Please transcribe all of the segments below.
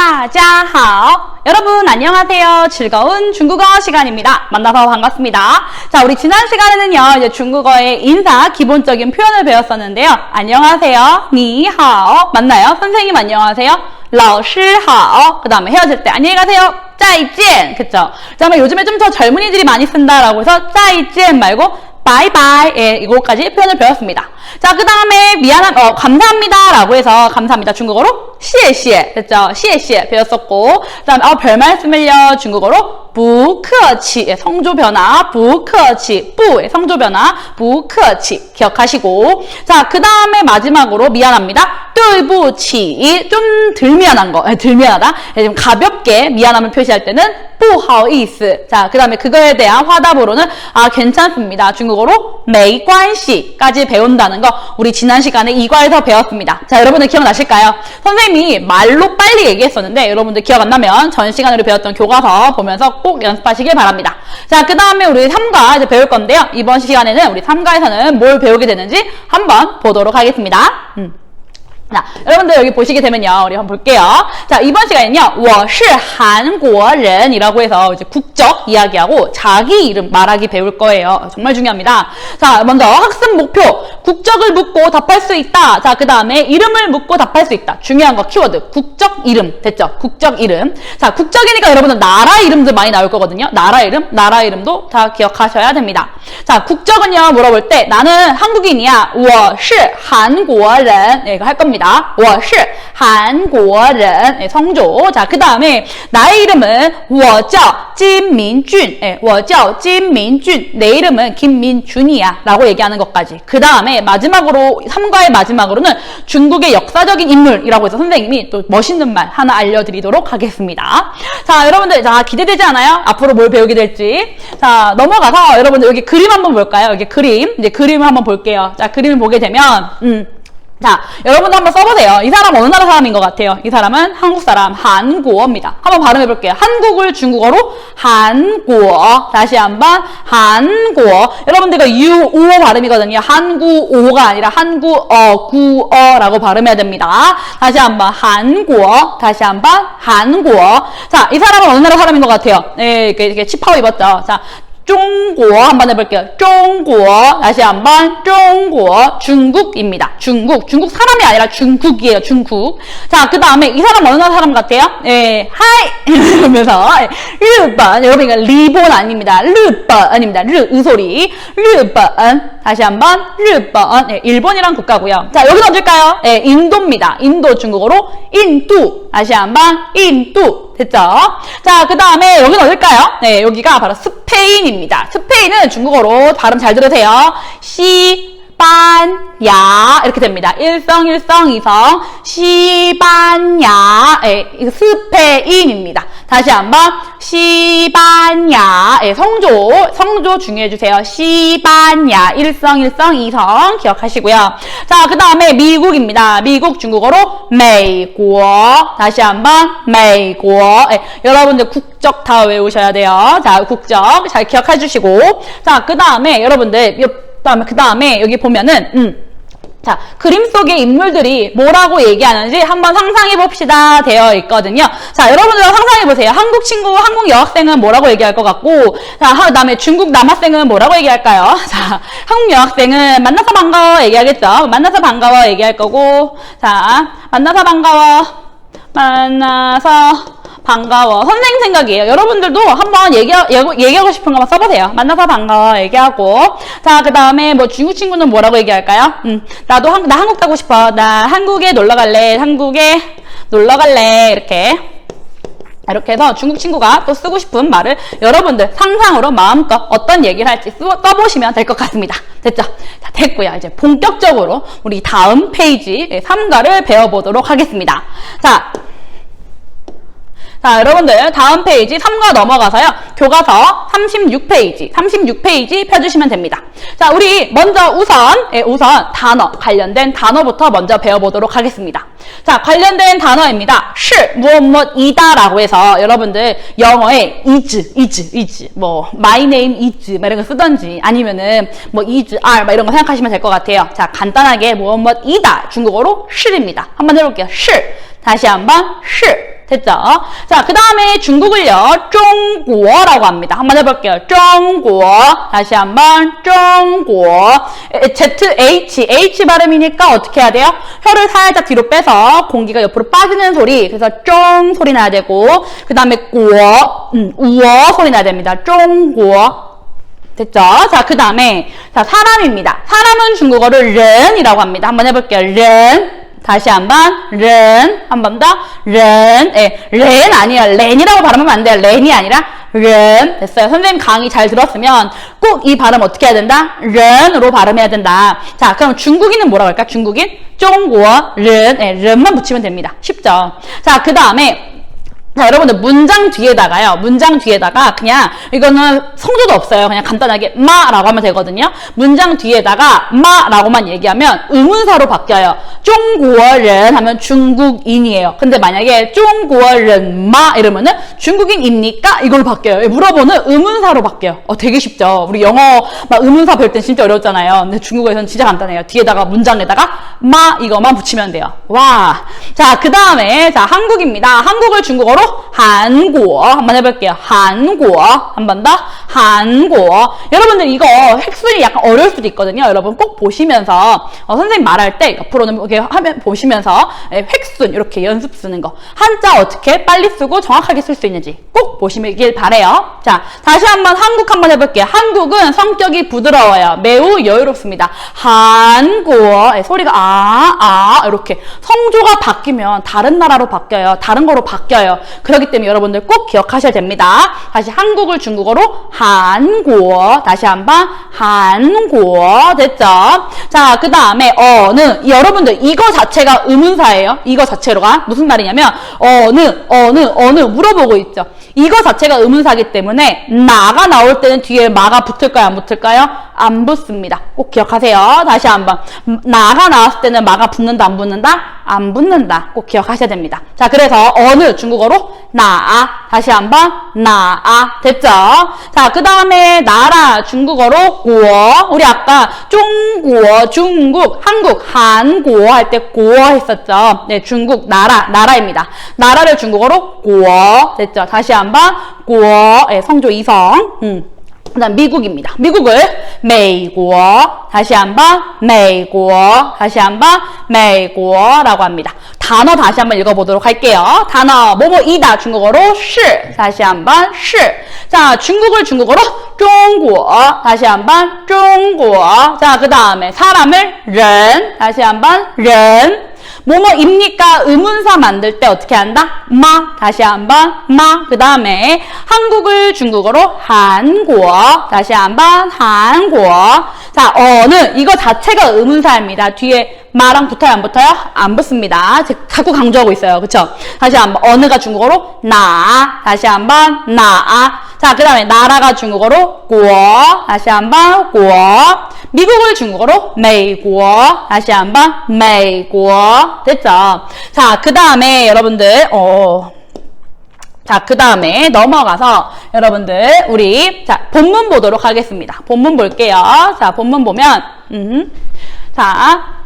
따자하오. 여러분 안녕하세요. 즐거운 중국어 시간입니다. 만나서 반갑습니다. 자, 우리 지난 시간에는요, 이제 중국어의 인사 기본적인 표현을 배웠었는데요. 안녕하세요. 니하오. 맞나요? 선생님 안녕하세요. 老师好. 그 다음에 헤어질 때 안녕히 가세요. 再见. 그쵸? 그 다음에 요즘에 좀 더 젊은이들이 많이 쓴다라고 해서 再见 말고 바이바이 예, 이거까지 표현을 배웠습니다. 자, 그 다음에 미안한, 어, 감사합니다 라고 해서 감사합니다 중국어로 시에 시에 됐죠? 시에 시에 배웠었고 그 다음에 어, 별말씀을요 중국어로 부커치의 예, 성조 변화, 부커치, 부의 예, 성조 변화, 부커치 기억하시고 자, 그 다음에 마지막으로 미안합니다. 뚫부치 좀덜 미안한 거, 예, 덜 미안하다. 좀 가볍게 미안함을 표시할 때는 부하이스 자, 그 다음에 그거에 대한 화답으로는 아, 괜찮습니다. 중국어로 메이관시까지 배운다는 거 우리 지난 시간에 이과에서 배웠습니다. 자, 여러분들 기억나실까요? 선생님이 말로 빨리 얘기했었는데 여러분들 기억 안 나면 전 시간으로 배웠던 교과서 보면서 꼭 연습하시길 바랍니다. 자, 그 다음에 우리 3과 이제 배울 건데요. 이번 시간에는 우리 3과에서는 뭘 배우게 되는지 한번 보도록 하겠습니다. 음. 자, 여러분들 여기 보시게 되면요. 우리 한번 볼게요. 자, 이번 시간에는요. 我是 한국인이라고 해서 이제 국적 이야기하고 자기 이름 말하기 배울 거예요. 정말 중요합니다. 자, 먼저 학습 목표. 국적을 묻고 답할 수 있다. 자, 그 다음에 이름을 묻고 답할 수 있다. 중요한 거 키워드. 국적 이름. 됐죠? 국적 이름. 자, 국적이니까 여러분들 나라 이름도 많이 나올 거거든요. 나라 이름, 나라 이름도 다 기억하셔야 됩니다. 자, 국적은요. 물어볼 때 나는 한국인이야. 我是 한국인. 네, 이거 할 겁니다. 我是 한국인. 네, 성조. 자, 그 다음에 나의 이름은 我叫 金明俊. 네, 我叫 金明俊. 내 이름은 김민준이야. 라고 얘기하는 것까지. 그 다음에 마지막으로 3과의 마지막으로는 중국의 역사적인 인물이라고 해서 선생님이 또 멋있는 말 하나 알려드리도록 하겠습니다. 자, 여러분들 자 기대되지 않아요? 앞으로 뭘 배우게 될지. 자, 넘어가서 여러분들 여기 그 림 한번 볼까요? 여기 그림. 이제 그림을 한번 볼게요. 자, 그림을 보게 되면 음. 자, 여러분도 한번 써보세요. 이 사람 어느 나라 사람인 것 같아요? 이 사람은 한국 사람, 한국어입니다. 한번 발음해볼게요. 한국을 중국어로 한국어. 다시 한번 한국어. 여러분들 이거 유오 발음이거든요. 한국어가 아니라 한국어, 구어라고 발음해야 됩니다. 다시 한번 한국어. 다시 한번 한국어. 자, 이 사람은 어느 나라 사람인 것 같아요? 네, 이렇게, 이렇게 치파오 입었죠. 자, 중국어 한번 해볼게요. 중국어 다시 한번 중국 중국입니다. 중국 중국 사람이 아니라 중국이에요. 중국 자그 다음에 이 사람 어느 나라 사람 같아요? 예 하이 이러면서 예, 일본 여러분 이거 리본 아닙니다. 일본 아닙니다. 르 의소리 일본 다시 한번 일본 예, 일본이란 국가고요. 자 여기서 어딜까요? 예 인도입니다. 인도 중국어로 인도 다시 한번 인도 됐죠? 자, 그 다음에 여기는 어딜까요? 네, 여기가 바로 스페인입니다. 스페인은 중국어로 발음 잘 들으세요. 시반야 이렇게 됩니다. 일성 일성 이성 시반야 예, 스페인입니다. 다시 한번 시반야 예, 성조 성조 중요해 주세요. 시반야 일성 일성 이성 기억하시고요. 자 그 다음에 미국입니다. 미국 중국어로 메이고 다시 한번 메이고 예, 여러분들 국적 다 외우셔야 돼요. 자 국적 잘 기억해 주시고 자 그 다음에 여러분들 다음에 그 다음에 여기 보면은 음. 자, 그림 속의 인물들이 뭐라고 얘기하는지 한번 상상해 봅시다 되어 있거든요. 자, 여러분들 상상해 보세요. 한국 친구, 한국 여학생은 뭐라고 얘기할 것 같고, 자, 그 다음에 중국 남학생은 뭐라고 얘기할까요? 자, 한국 여학생은 만나서 반가워 얘기하겠죠. 만나서 반가워 얘기할 거고, 자, 만나서 반가워, 만나서 반가워. 선생님 생각이에요. 여러분들도 한번 얘기, 얘기하고 싶은 거만 써보세요. 만나서 반가워 얘기하고. 자, 그 다음에 뭐 중국 친구는 뭐라고 얘기할까요? 음, 나도 한, 나 한국 가고 싶어. 나 한국에 놀러 갈래. 한국에 놀러 갈래. 이렇게. 이렇게 해서 중국 친구가 또 쓰고 싶은 말을 여러분들 상상으로 마음껏 어떤 얘기를 할지 써보시면 될 것 같습니다. 됐죠? 자, 됐고요. 이제 본격적으로 우리 다음 페이지 3가를 배워보도록 하겠습니다. 자, 자, 여러분들 다음 페이지 3과 넘어가서요. 교과서 36페이지, 36페이지 펴주시면 됩니다. 자, 우리 먼저 우선, 예, 우선 단어, 관련된 단어부터 먼저 배워보도록 하겠습니다. 자, 관련된 단어입니다. 시, 무엇, 무엇이다 라고 해서 여러분들 영어에 is, is, is, 뭐, my name is, 막 이런 거 쓰던지 아니면은 뭐 is, are, 막 이런 거 생각하시면 될 것 같아요. 자, 간단하게 무엇, 무엇이다. 중국어로 시입니다. 한번 해볼게요. 시. 다시 한번 시. 됐죠? 자, 그 다음에 중국을요, 중국어라고 합니다. 한번 해볼게요. 중국어. 다시 한번, 중국어. Z, H, 발음이니까 어떻게 해야 돼요? 혀를 살짝 뒤로 빼서 공기가 옆으로 빠지는 소리. 그래서 쫑 소리 나야 되고, 그 다음에 구어, 음, 우어 소리 나야 됩니다. 중국어. 됐죠? 자, 그 다음에, 자, 사람입니다. 사람은 중국어를 른이라고 합니다. 한번 해볼게요. 른. 다시 한 번, 른. 한 번 더, 른. 예, 렌 아니야. 렌이라고 발음하면 안 돼요. 렌이 아니라, 른. 됐어요. 선생님 강의 잘 들었으면 꼭 이 발음 어떻게 해야 된다? 른으로 발음해야 된다. 자, 그럼 중국인은 뭐라고 할까? 중국인? 중국어, 른. 예, 른만 붙이면 됩니다. 쉽죠? 자, 그 다음에, 자, 여러분들 문장 뒤에다가요. 문장 뒤에다가 그냥 이거는 성조도 없어요. 그냥 간단하게 마라고 하면 되거든요. 문장 뒤에다가 마라고만 얘기하면 의문사로 바뀌어요. 중국어른 하면 중국인이에요. 근데 만약에 중국어른 마 이러면은 중국인입니까? 이걸로 바뀌어요. 물어보는 의문사로 바뀌어요. 어, 되게 쉽죠. 우리 영어 막 의문사 배울 땐 진짜 어렵잖아요. 근데 중국어에서는 진짜 간단해요. 뒤에다가 문장에다가 마 이거만 붙이면 돼요. 와. 자, 그 다음에 자, 한국입니다. 한국을 중국어로 한국어 한번 해볼게요. 한국어 한번 더. 한국어. 여러분들 이거 획순이 약간 어려울 수도 있거든요. 여러분 꼭 보시면서 어, 선생님 말할 때 옆으로는 이렇게 하면 보시면서 예, 획순 이렇게 연습 쓰는 거 한자 어떻게 빨리 쓰고 정확하게 쓸 수 있는지 꼭 보시길 바래요. 자, 다시 한번 한국 한번 해볼게요. 한국은 성격이 부드러워요. 매우 여유롭습니다. 한국어 예, 소리가 아, 아 이렇게 성조가 바뀌면 다른 나라로 바뀌어요. 다른 거로 바뀌어요. 그렇기 때문에 여러분들 꼭 기억하셔야 됩니다. 다시 한국을 중국어로 한국어 다시 한번 한국어 됐죠? 자, 그 다음에 어느 여러분들 이거 자체가 의문사예요. 이거 자체로가 무슨 말이냐면 어느 어느 어느 물어보고 있죠. 이거 자체가 의문사기 때문에 나가 나올 때는 뒤에 마가 붙을까요? 안 붙을까요? 안 붙습니다. 꼭 기억하세요. 다시 한번 나가 나왔을 때는 마가 붙는다 안 붙는다? 안 붙는다. 꼭 기억하셔야 됩니다. 자, 그래서 어느 중국어로 나아 다시 한번 나아 됐죠? 자, 그 다음에 나라 중국어로 구어 우리 아까 중국어 중국 한국 한국어 할때 구어 했었죠. 네, 중국 나라 나라입니다. 나라를 중국어로 구어 됐죠? 다시 한번 구어 네, 성조 이성 음. 그다음 미국입니다. 미국을 미국 다시 한번 미국 다시 한번 미국라고 합니다. 단어 다시 한번 읽어보도록 할게요. 단어 뭐뭐이다 중국어로 시 다시 한번 시. 자 중국을 중국어로 중국 다시 한번 중국. 자그 다음에 사람을 른 다시 한번 른 뭐뭐입니까? 의문사 만들 때 어떻게 한다? 마. 다시 한번 마. 그 다음에 한국을 중국어로 한국어. 다시 한번 한국어. 자, 어느. 이거 자체가 의문사입니다. 뒤에 마랑 붙어요? 안 붙어요? 안 붙습니다. 자꾸 강조하고 있어요. 그쵸? 다시 한번 어느가 중국어로 나. 다시 한번 나. 자, 그 다음에 나라가 중국어로 구어. 다시 한번 구어. 미국을 중국어로 메이구어. 다시 한번 메이구어. 됐죠? 자, 그 다음에 여러분들 어. 자, 그 다음에 넘어가서 여러분들 우리 자 본문 보도록 하겠습니다. 본문 볼게요. 자, 본문 보면 음, 자,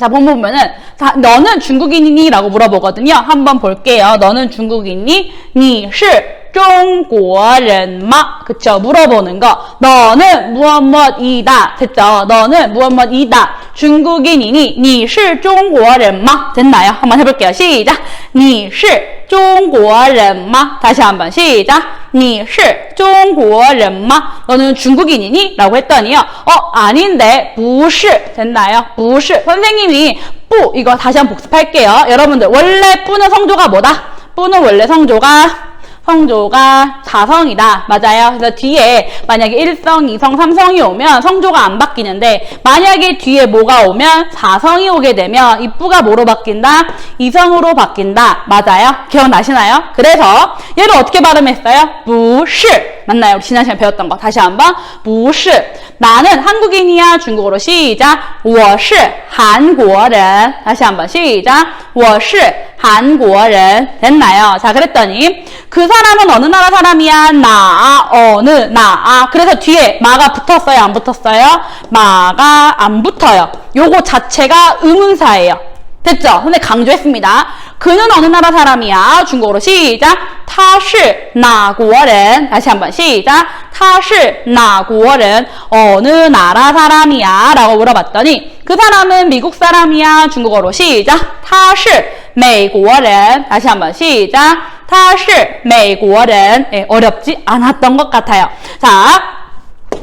자, 본문 보면은 자, 너는 중국인이니? 라고 물어보거든요. 한번 볼게요. 너는 중국인이? 你是中国人吗? 그쵸? 물어보는 거. 너는 무엇 무엇이다. 됐죠? 너는 무엇 무엇이다. 중국인이니? 你是中国人吗? 됐나요? 한번 해볼게요. 시작. 你是中国人吗? 다시 한번 시작. 你是中国人吗? 너는 중국인이니? 라고 했더니요. 어, 아닌데. 不是. 됐나요? 不是. 선생님이 뿌 이거 다시 한번 복습할게요. 여러분들 원래 뿌는 성조가 뭐다? 뿌는 원래 성조가 성조가 사성이다. 맞아요. 그래서 뒤에 만약에 1성, 2성, 3성이 오면 성조가 안 바뀌는데 만약에 뒤에 뭐가 오면 사성이 오게 되면 이 뿌가 뭐로 바뀐다? 이성으로 바뀐다. 맞아요? 기억나시나요? 그래서 얘를 어떻게 발음했어요? 不是 맞나요? 우리 지난 시간에 배웠던 거. 다시 한번 不是 나는 한국인이야. 중국어로 시작. 我是韩国人 다시 한번 시작. 我是韩国人 됐나요? 자, 그랬더니 그 사람은 어느 나라 사람이야? 나, 어느, 나. 그래서 뒤에 마가 붙었어요? 안 붙었어요? 마가 안 붙어요. 요거 자체가 의문사예요. 됐죠? 근데 강조했습니다. 그 그는 어느 나라 사람이야? 중국어로 시작. 他是哪国人? 다시 한번 시작. 他是哪国人? 어느 나라 사람이야? 라고 물어봤더니 그 사람은 미국 사람이야. 중국어로 시작. 他是美国人. 다시 한번 시작. 他是美国人. 예, 어렵지 않았던 것 같아요. 자,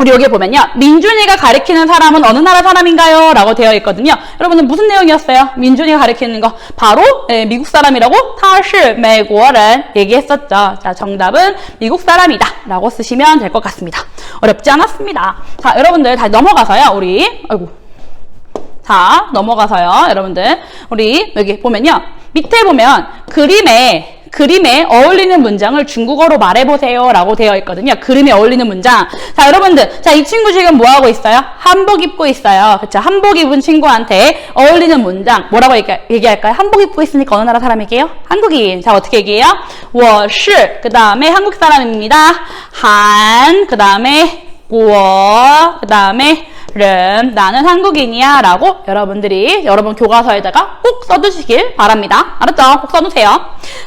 우리 여기 보면요. 민준이가 가리키는 사람은 어느 나라 사람인가요? 라고 되어 있거든요. 여러분은 무슨 내용이었어요? 민준이가 가리키는 거. 바로 예, 미국 사람이라고 타시 매고어를 얘기했었죠. 자, 정답은 미국 사람이다. 라고 쓰시면 될 것 같습니다. 어렵지 않았습니다. 자, 여러분들 다 넘어가서요. 우리, 아이고. 자, 넘어가서요. 여러분들. 우리 여기 보면요. 밑에 보면 그림에 그림에 어울리는 문장을 중국어로 말해보세요. 라고 되어 있거든요. 그림에 어울리는 문장. 자, 여러분들. 자, 이 친구 지금 뭐 하고 있어요? 한복 입고 있어요. 그쵸? 한복 입은 친구한테 어울리는 문장. 뭐라고 얘기, 얘기할까요? 한복 입고 있으니까 어느 나라 사람이게요? 한국인. 자, 어떻게 얘기해요? 我是. 그 다음에 한국 사람입니다. 한. 그 다음에 我. 그 다음에 른 나는 한국인이야 라고 여러분들이 여러분 교과서에다가 꼭 써두시길 바랍니다. 알았죠? 꼭 써두세요.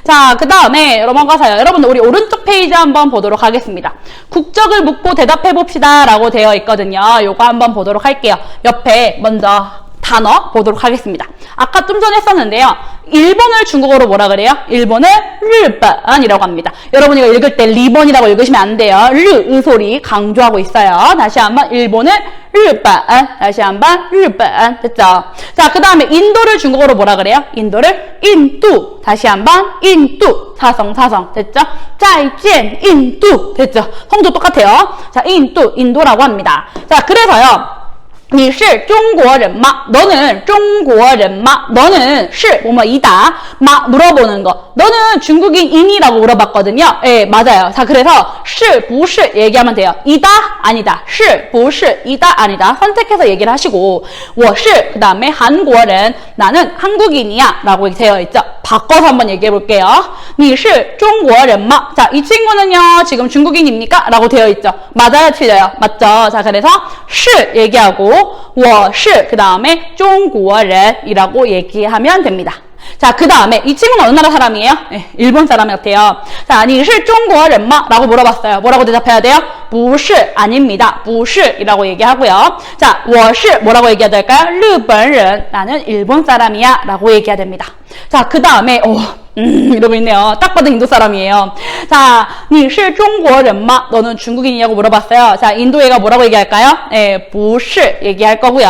자, 그 다음에 넘어가서요. 여러분들 우리 오른쪽 페이지 한번 보도록 하겠습니다. 국적을 묻고 대답해 봅시다 라고 되어 있거든요. 요거 한번 보도록 할게요. 옆에 먼저 단어 보도록 하겠습니다. 아까 좀 전에 했었는데요. 일본을 중국어로 뭐라 그래요? 일본을 르번이라고 합니다. 여러분이 이거 읽을 때 리본이라고 읽으시면 안 돼요. 르, 의 소리 강조하고 있어요. 다시 한번 일본을 르번 다시 한번 르번 됐죠? 자, 그 다음에 인도를 중국어로 뭐라 그래요? 인도를 인도 다시 한번 인도 사성 사성 됐죠? 짜이젠 인도 됐죠? 성도 똑같아요. 자, 인도 인도라고 합니다. 자, 그래서요. 你是中国人吗? 너는 中国人吗? 너는 是 뭐뭐 이다 마 물어보는 거 너는 중국인이라고 물어봤거든요 예 맞아요 자 그래서 是不是 얘기하면 돼요 이다 아니다 是不是 이다 아니다 선택해서 얘기를 하시고 我是 그 다음에 한국인 나는 한국인이야 라고 되어 있죠 바꿔서 한번 얘기해 볼게요 你是中国人吗? 자이 친구는요 지금 중국인입니까? 라고 되어 있죠 맞아요 틀려요 맞죠 자 그래서 是 얘기하고 我是 그 다음에 中国人이라고 얘기하면 됩니다. 자, 그 다음에 이 친구는 어느 나라 사람이에요? 네, 일본 사람 같아요. 자, 你是中国人吗? 라고 물어봤어요. 뭐라고 대답해야 돼요? 不是 아닙니다. 不是이라고 얘기하고요. 자, 我是 뭐라고 얘기해야 될까요? 日本人 나는 일본 사람이야 라고 얘기해야 됩니다. 자, 그 다음에 오, 음, 이러고 있네요. 딱 봐도 인도 사람이에요. 자, 你是中国人吗? 너는 중국인이냐고 물어봤어요. 자, 인도 애가 뭐라고 얘기할까요? 예, 不是 얘기할 거고요.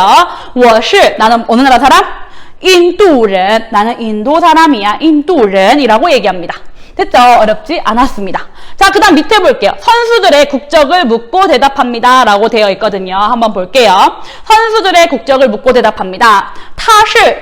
我是 나는 어느 나라 사람? 인도人 나는 인도 사람이야. 인도人이라고 얘기합니다. 됐죠? 어렵지 않았습니다. 자, 그 다음 밑에 볼게요. 선수들의 국적을 묻고 대답합니다. 라고 되어 있거든요. 한번 볼게요. 선수들의 국적을 묻고 대답합니다.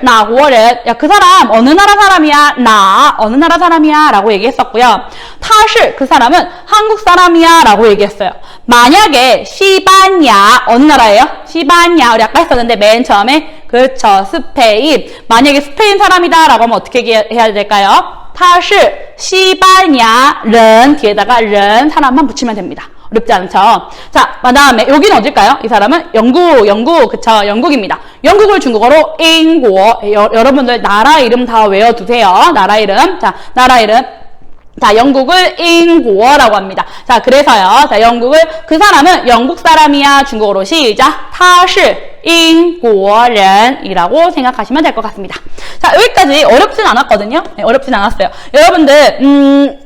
나고ren. 야, 그 사람 어느 나라 사람이야? 나 어느 나라 사람이야? 라고 얘기했었고요. 타시 그 사람은 한국 사람이야. 라고 얘기했어요. 만약에 시바냐 어느 나라예요? 시바냐 우리 아까 했었는데 맨 처음에 그렇죠. 스페인. 만약에 스페인 사람이다. 라고 하면 어떻게 해야 될까요? 他是 시바냐는 뒤에다가 른 사람만 붙이면 됩니다. 어렵지 않죠? 자, 그 다음에 여기는 어딜까요? 이 사람은 영국, 영국, 그쵸? 영국입니다. 영국을 중국어로 인고. 여러분들 나라 이름 다 외워두세요. 나라 이름. 자, 나라 이름. 자, 영국을 인고라고 합니다. 자, 그래서요. 자, 영국을 그 사람은 영국 사람이야. 중국어로 시작. 타시 英国人이라고 생각하시면 될 것 같습니다. 자, 여기까지 어렵진 않았거든요. 네, 어렵진 않았어요. 여러분들 음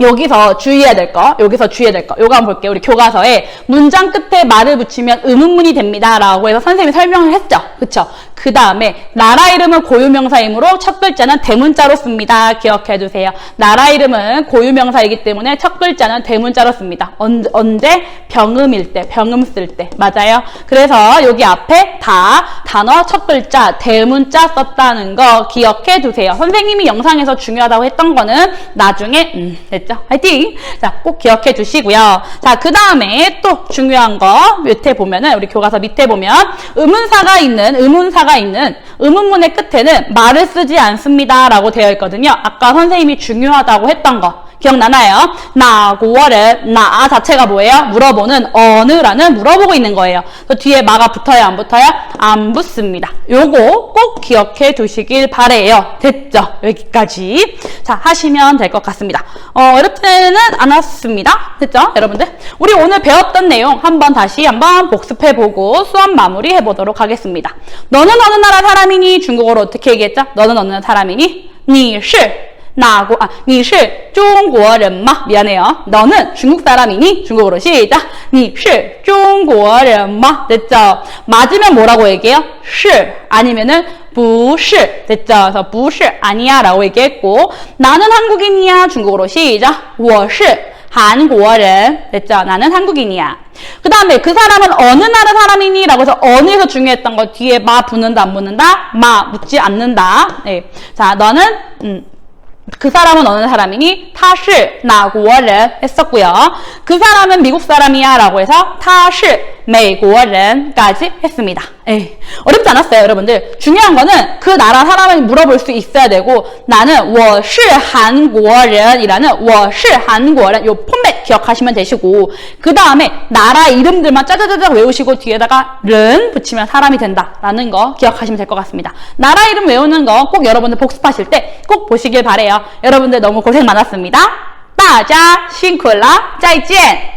여기서 주의해야 될 거, 여기서 주의해야 될 거, 요거 한번 볼게요. 우리 교과서에 문장 끝에 말을 붙이면 의문문이 됩니다. 라고 해서 선생님이 설명을 했죠. 그쵸? 그 다음에 나라 이름은 고유명사이므로 첫 글자는 대문자로 씁니다. 기억해 두세요. 나라 이름은 고유명사이기 때문에 첫 글자는 대문자로 씁니다. 언제, 언제? 병음일 때, 병음 쓸 때. 맞아요? 그래서 여기 앞에 다 단어 첫 글자 대문자 썼다는 거 기억해 두세요. 선생님이 영상에서 중요하다고 했던 거는 나중에 음, 알겠죠? 화이팅! 자, 꼭 기억해 주시고요. 자, 그 다음에 또 중요한 거 밑에 보면은 우리 교과서 밑에 보면 의문사가 있는 의문사가 있는 의문문의 끝에는 말을 쓰지 않습니다. 라고 되어 있거든요. 아까 선생님이 중요하다고 했던 거 기억나나요? 나고를 나 자체가 뭐예요? 물어보는 어느라는 물어보고 있는 거예요. 그래서 뒤에 마가 붙어요? 안 붙어요? 안 붙습니다. 요거 꼭 기억해 두시길 바래요. 됐죠? 여기까지. 자, 하시면 될 것 같습니다. 어, 어렵지는 않았습니다. 됐죠? 여러분들? 우리 오늘 배웠던 내용 한번 다시 한번 복습해보고 수업 마무리 해보도록 하겠습니다. 너는 어느 나라 사람이니? 중국어로 어떻게 얘기했죠? 너는 어느 사람이니? 你是 哪国啊？你是中国人吗？ 미안해요. 너는 중국 사람이니? 중국어로 시작. 你是中国人吗? 됐죠? 맞으면 뭐라고 얘기해요? 是 아니면은 不是 됐죠? 그래서 不是 아니야 라고 얘기했고 나는 한국인이야 중국어로 시작. 我是 한국어는 됐죠? 나는 한국인이야. 그 다음에 그 사람은 어느 나라 사람이니? 라고 해서 어느에서 중요했던 거 뒤에 마 붙는다 안 붙는다? 마 묻지 않는다. 네. 자 너는 음, 그 사람은 어느 사람이니? 타시 나고어른 했었고요. 그 사람은 미국 사람이야 라고 해서 타시 메고어른까지 했습니다. 에이, 어렵지 않았어요, 여러분들. 중요한 거는 그 나라 사람을 물어볼 수 있어야 되고 나는 我是韩国人이라는 我是韩国人요 포맷 기억하시면 되시고 그 다음에 나라 이름들만 짜자자자 외우시고 뒤에다가 른 붙이면 사람이 된다라는 거 기억하시면 될 것 같습니다. 나라 이름 외우는 거 꼭 여러분들 복습하실 때 꼭 보시길 바래요. 여러분들 너무 고생 많았습니다. 大家辛苦了，再见。